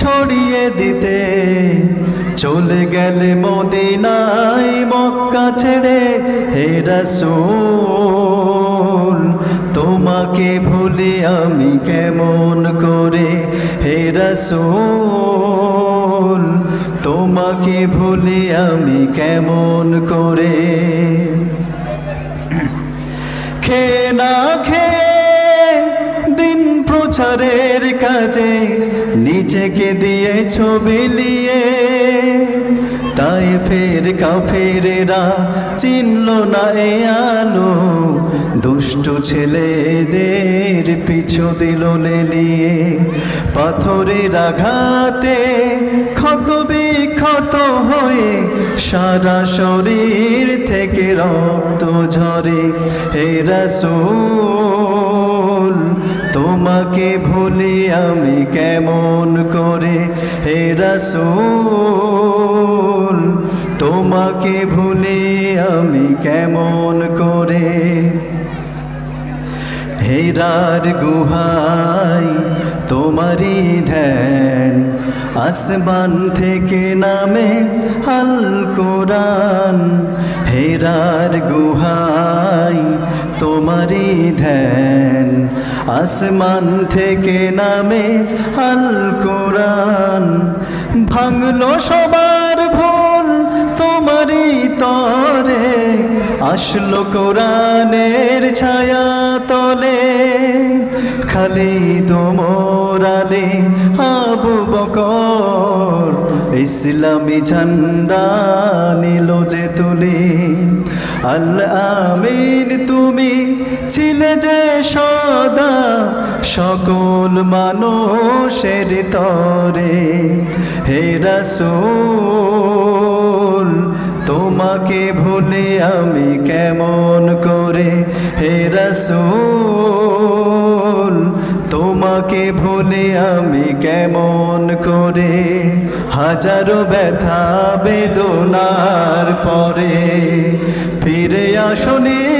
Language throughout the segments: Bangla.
ছড়িয়ে দিতে। চলে গেলে মদিনায় মক্কা ছেড়ে, হে রসুল, তোমাকে ভুলে আমি কেমন করে? হে রসুল, তোমাকে ভুলে আমি কেমন করে? খে না খে দিন প্রচারের কাজে নিজেকে দিয়ে ছবি লিয়ে তাই ফের কাফেরেরা চিনল না এ আলো। দুষ্ট ছেলেদের পিছু দিল লেলিয়ে পাথরের আঘাতে ক্ষত বিক্ষত হয়ে সারা শরীর থেকে রক্ত ঝরে। হে রসুল তোমাকে ভুলি আমি কেমন করে? হে রসুল, তোমাকে ভুলি আমি কেমন করে? হেরার গুহাই তোমারই ধ্যান, আসমান থেকে নামে আল কোরআন। হেরার গুহাই তোমারই ধ্যান আসমান থেকে নামে আল কোরআন। ভাঙলো সবার ভুল তোমারই তরে। আসলো কোরআনের ছায়া তলে। খালি দোমরালে আবু বকর। ইসলামী ঝান্ডা নিল যে তুলে। আল আমিন তুমি ছিলে যে সদা সকল মানুষের তরে। হে রসুল, তোমাকে ভুলে আমি কেমন করে? হে রসুল, তোমাকে ভুলে আমি কেমন করে? হাজারো ব্যথা বেদনার পরে ফিরে আসনি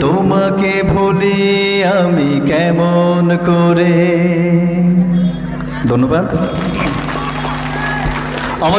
তোমাকে ভুলি আমি কেমন করে? ধন্যবাদ। আমাদের